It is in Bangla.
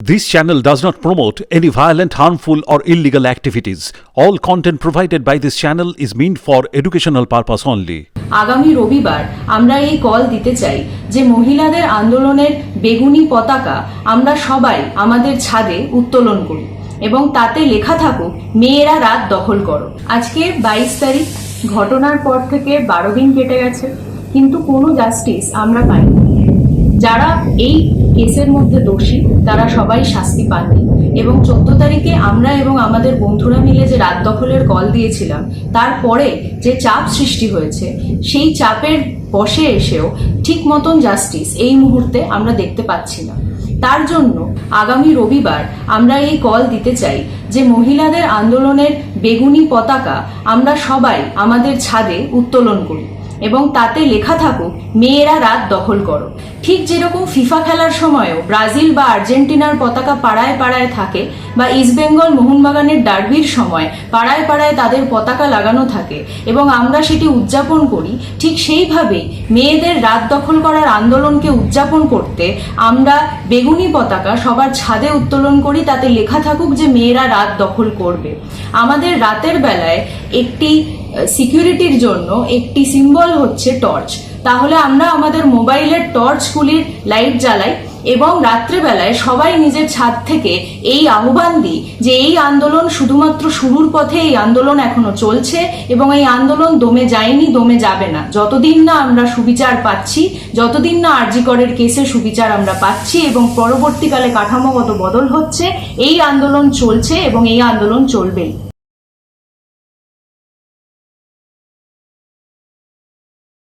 This channel does not promote any violent, harmful, or illegal activities. All content provided by this channel is meant for educational purpose only. আগামী রবিবার আমরা এই কল দিতে চাই যে মহিলাদের আন্দোলনের বেগুনি পতাকা আমরা সবাই আমাদের ছাদে উত্তোলন করি এবং তাতে লেখা থাকুক মেয়েরা রাত দখল করো আজকে বাইশ তারিখ ঘটনার পর থেকে বারো দিন কেটে গেছে কিন্তু কোনো জাস্টিস আমরা পাইনি যারা এই কেসের মধ্যে দোষী, তারা সবাই শাস্তি পাননি। এবং চোদ্দ তারিখে আমরা এবং আমাদের বন্ধুরা মিলে যে রাত দখলের কল দিয়েছিলাম, তারপরে যে চাপ সৃষ্টি হয়েছে, সেই চাপের বসে এসেও ঠিক মতন জাস্টিস এই মুহূর্তে আমরা দেখতে পাচ্ছি না। তার জন্য আগামী রবিবার আমরা এই কল দিতে চাই যে মহিলাদের আন্দোলনের বেগুনি পতাকা আমরা সবাই আমাদের ছাদে উত্তোলন করি। এবং তাতে লেখা থাকুক, মেয়েরা রাত দখল করো। ঠিক যেরকম ফিফা খেলার সময়ও ব্রাজিল বা আর্জেন্টিনার পতাকা পাড়ায় পাড়ায় থাকে বা ইস্টবেঙ্গল মোহনবাগানের ডার্বির সময় পাড়ায় পাড়ায় তাদের পতাকা লাগানো থাকে এবং আমরা সেটি উদযাপন করি, ঠিক সেইভাবেই মেয়েদের রাত দখল করার আন্দোলনকে উদযাপন করতে আমরা বেগুনি পতাকা সবার ছাদে উত্তোলন করি, তাতে লেখা থাকুক যে মেয়েরা রাত দখল করবে। আমাদের রাতের বেলায় একটি সিকিউরিটির জন্য একটি সিম্বল হচ্ছে টর্চ তাহলে আমরা আমাদের মোবাইলের টর্চগুলির লাইট জ্বালাই এবং রাত্রেবেলায় সবাই নিজের ছাদ থেকে এই আহ্বান দিই যে এই আন্দোলন শুধুমাত্র শুরুর পথে এই আন্দোলন এখনও চলছে এবং এই আন্দোলন দমে যায়নি, দমে যাবে না। যতদিন না আমরা সুবিচার পাচ্ছি, যতদিন না আরজিকরের কেসে সুবিচার আমরা পাচ্ছি এবং পরবর্তীকালে কাঠামোগত বদল হচ্ছে, এই আন্দোলন চলছে এবং এই আন্দোলন চলবেই।